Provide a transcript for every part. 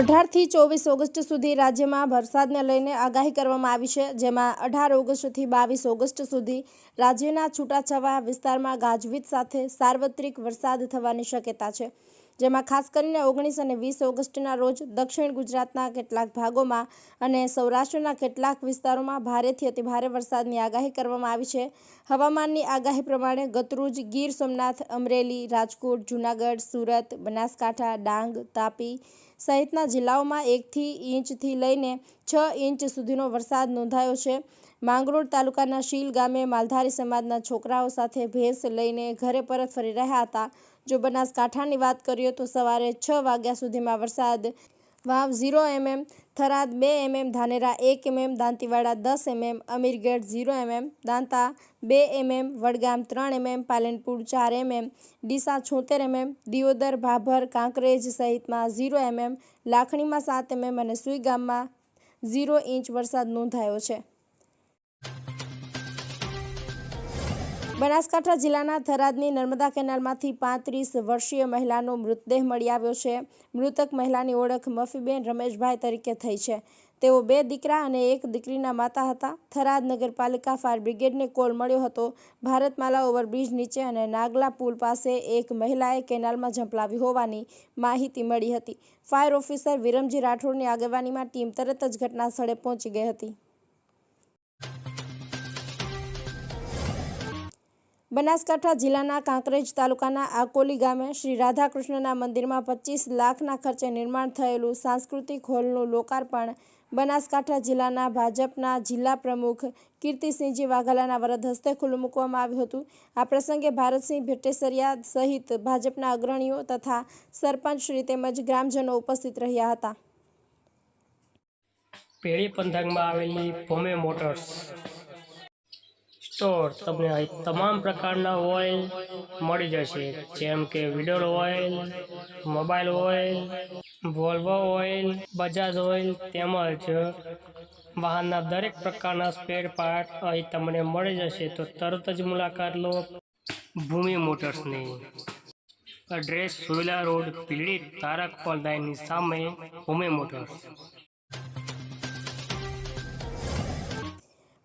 અઢારથી ચોવીસ ઓગસ્ટ સુધી રાજ્યમાં વરસાદને લઈને આગાહી કરવામાં આવી છે, જેમાં અઢાર ઓગસ્ટથી બાવીસ ઓગસ્ટ સુધી રાજ્યના છૂટાછવાયા વિસ્તારમાં ગાજવીજ સાથે સાર્વત્રિક વરસાદ થવાની શક્યતા છે. જેમાં ખાસ કરીને ઓગણીસ અને વીસ ઓગસ્ટના રોજ દક્ષિણ ગુજરાતના કેટલાક ભાગોમાં અને સૌરાષ્ટ્રના કેટલાક વિસ્તારોમાં ભારેથી અતિભારે વરસાદની આગાહી કરવામાં આવી છે. હવામાનની આગાહી પ્રમાણે ગતરોજ ગીર સોમનાથ, અમરેલી, રાજકોટ, જૂનાગઢ, સુરત, બનાસકાંઠા, ડાંગ, તાપી સહિતના જિલ્લાઓમાં એકથી ઇંચથી લઈને છ ઇંચ સુધીનો વરસાદ નોંધાયો છે. માંગરોળ તાલુકાના શીલ ગામે માલધારી સમાજના છોકરાઓ સાથે ભેંસ લઈને ઘરે પરત ફરી રહ્યા હતા. જો બનાસકાંઠાની વાત કરીએ તો સવારે છ વાગ્યા સુધીમાં વરસાદ વાવ ઝીરો એમએમ, થરાદ બે એમએમ, ધાનેરા એક એમએમ, દાંતીવાડા દસ MM, Amirgadh zero MM, Danta બે એમએમ, વડગામ ત્રણ એમએમ, પાલનપુર ચાર એમએમ, ડીસા છોતેર એમએમ, દિયોદર, ભાભર, કાંકરેજ સહિતમાં ઝીરો એમએમ, લાખણીમાં સાત એમએમ અને સુઈ ગામમાં ઝીરો ઇંચ વરસાદ નોંધાયો છે. બનાસકાંઠા જિલ્લાના થરાદની નર્મદા કેનાલમાંથી પાંત્રીસ વર્ષીય મહિલાનો મૃતદેહ મળી આવ્યો છે. મૃતક મહિલાની ઓળખ મફીબેન રમેશભાઈ તરીકે થઈ છે. તેઓ બે દીકરા અને એક દીકરીના માતા હતા. થરાદ નગરપાલિકા ફાયર બ્રિગેડને કોલ મળ્યો હતો. ભારતમાલા ઓવરબ્રિજ નીચે અને નાગલા પુલ પાસે એક મહિલાએ કેનાલમાં ઝંપલાવી હોવાની માહિતી મળી હતી. ફાયર ઓફિસર વિરમજી રાઠોડની આગેવાનીમાં ટીમ તરત જ ઘટના સ્થળે પહોંચી ગઈ હતી. બનાસકાંઠા જિલ્લાના કાંકરેજ તાલુકાના આકોલી ગામે શ્રી રાધાકૃષ્ણના મંદિરમાં પચીસ લાખના ખર્ચે નિર્માણ થયેલું સાંસ્કૃતિક હોલનું લોકાર્પણ બનાસકાંઠા જિલ્લાના ભાજપના જિલ્લા પ્રમુખ કીર્તિસિંહજી વાઘાલાના વરદ હસ્તે ખુલ્લું મૂકવામાં આવ્યું હતું. આ પ્રસંગે ભારતસિંહ ભેટેસરિયા સહિત ભાજપના અગ્રણીઓ તથા સરપંચશ્રી તેમજ ગ્રામજનો ઉપસ્થિત રહ્યા હતા. પેઢી પંથકમાં આવેલી ભૂમે મોટર્સ સ્ટોર તમને અહીં તમામ પ્રકારના ઓઇલ મળી જશે. જેમ કે Veedol oil, Mobil oil, Volvo oil, Bajaj oil તેમજ વાહનના દરેક પ્રકારના સ્પેર પાર્ટ અહીં તમને મળી જશે. તો તરત જ મુલાકાત લો ભૂમિ મોટર્સની. એડ્રેસ સોયલા રોડ પીડિત તારક પલદાઈની સામે ભૂમિ મોટર્સ.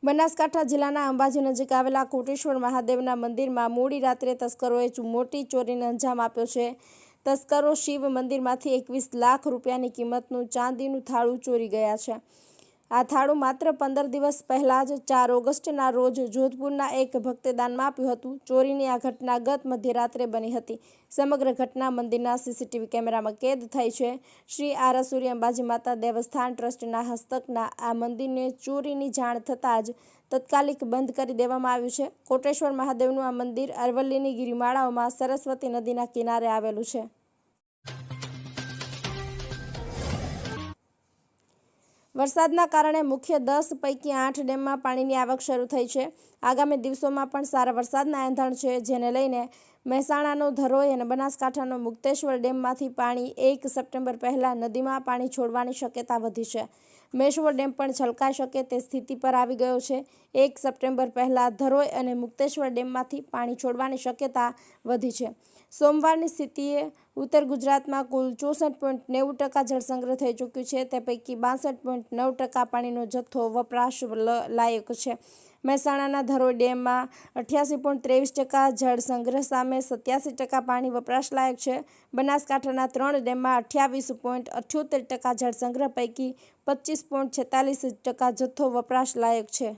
બનાસકાંઠા જિલ્લાના અંબાજી નજીક આવેલા કોટેશ્વર મહાદેવના મંદિરમાં મોડી રાત્રે તસ્કરોએ મોટી ચોરીને અંજામ આપ્યો છે. તસ્કરો શિવ મંદિરમાંથી એકવીસ લાખ રૂપિયાની કિંમતનું ચાંદીનું થાળું ચોરી ગયા છે. આ થાળું માત્ર પંદર દિવસ પહેલાં જ ચાર ઓગસ્ટના રોજ જોધપુરના એક ભક્તે દાનમાં આપ્યું હતું. ચોરીની આ ઘટના ગત મધ્યરાત્રે બની હતી. સમગ્ર ઘટના મંદિરના સીસીટીવી કેમેરામાં કેદ થઈ છે. શ્રી આરાસુરી અંબાજી માતા દેવસ્થાન ટ્રસ્ટના હસ્તકના આ મંદિરને ચોરીની જાણ થતાં જ તાત્કાલિક બંધ કરી દેવામાં આવ્યું છે. કોટેશ્વર મહાદેવનું આ મંદિર અરવલ્લીની ગિરિમાળાઓમાં સરસ્વતી નદીના કિનારે આવેલું છે. વરસાદના કારણે મુખ્ય દસ પૈકી આઠ ડેમમાં પાણીની આવક શરૂ થઈ છે. આગામી દિવસોમાં પણ સારા વરસાદના એંધાણ છે, જેને લઈને મહેસાણાનો ધરોઈ અને બનાસકાંઠાનો મુક્તેશ્વર ડેમમાંથી પાણી એક સપ્ટેમ્બર પહેલાં નદીમાં પાણી છોડવાની શક્યતા વધી છે. મેશ્વર ડેમ પણ છલકાઈ શકે તે સ્થિતિ પર આવી ગયો છે. એક સપ્ટેમ્બર પહેલાં ધરોઈ અને મુક્તેશ્વર ડેમમાંથી પાણી છોડવાની શક્યતા વધી છે. સોમવારની સ્થિતિએ ઉત્તર ગુજરાતમાં કુલ ચોસઠ પોઈન્ટ નેવું ટકા જળસંગ્રહ થઈ ચૂક્યું છે. તે પૈકી બાસઠ પોઈન્ટ નવ ટકા પાણીનો જથ્થો વપરાશ લાયક છે. મહેસાણાના ધરોઈ ડેમમાં અઠ્યાસી પોઈન્ટ ત્રેવીસ ટકા જળ સંગ્રહ સામે સત્યાસી ટકા પાણી વપરાશ લાયક છે. બનાસકાંઠાના ત્રણ ડેમમાં અઠ્યાવીસ પોઈન્ટ અઠ્યોતેર ટકા જળ સંગ્રહ પૈકી પચીસ પોઈન્ટ છેતાલીસ ટકા જથ્થો વપરાશ લાયક છે.